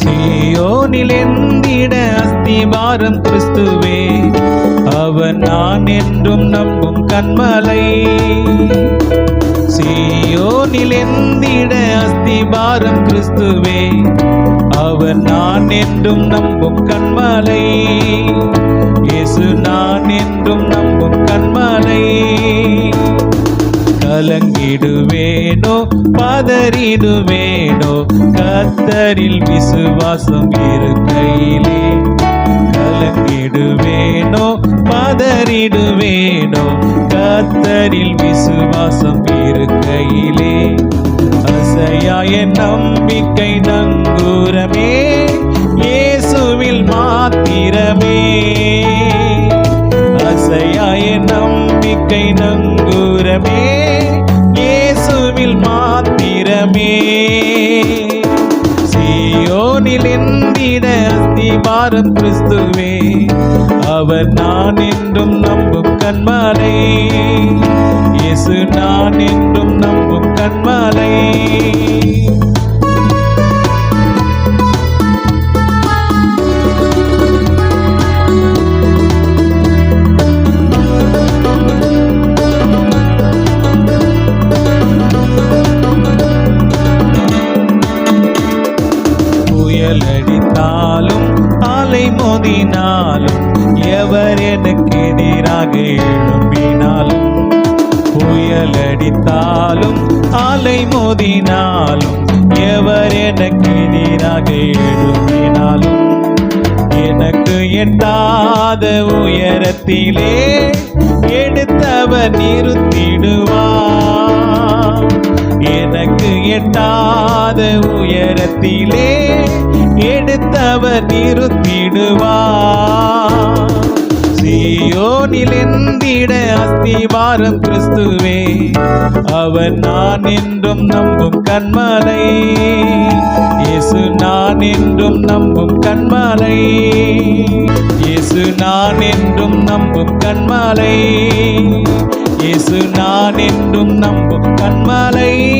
சீயோனில் எந்திட அஸ்திபாரம் அவன் நான் என்றும் நம்பும் கண்மலை. சீயோனில் எந்திட அஸ்திபாரம் கிறிஸ்துவே அவன் நான் என்றும் நம்பும் கண்மலை. இயேசு நான் என்றும் நம்பும் கண்மலை. கலங்கிடுவேனோ பதறிடுவேனோ கத்தரில் விசுவாசம் இருக்கையிலே. கலங்கிடுவேனோ கதறிடுவேனோ கத்தரில் விசுவாசம் இருக்கையிலே. அசையாய நம்பிக்கை நங்கூரமே. இயேசுவில் மாத்திரமே. அசையாய நம்பிக்கை நங்கூரமே. இயேசுவில் மாத்திரமே. சியோனில் எந்திட அஸ்திபாரம் கிறிஸ்துவே. அவர் நான் என்றும் நம்பும் கண்மாலை இயேசு நான் என்றும் நம்பும் கண்மாலை புயலடித்தாலும் காலை மோதினாலும் எவர் எனக்கு எதிராக எழும்பினாலும் புயல் அடித்தாலும் ஆலை மோதினாலும் எவர் எனக்கு எதிராக எழும்பினாலும் எனக்கு எட்டாத உயரத்திலே எடுத்தவர் நிறுத்திடுவார் எனக்கு எட்டாத உயரத்திலே எடுத்தவர் நிறுத்திடுவார் சீயோனில் அஸ்திவாரம் கிறிஸ்துவே அவர் நான் என்றும் நம்பும் கண்மலை. இயேசு நான் என்றும் நம்பும் கண்மலை. இயேசு நான் என்றும் நம்பும் கண்மலை. இயேசு நான் என்றும் நம்பும் கண்மலை.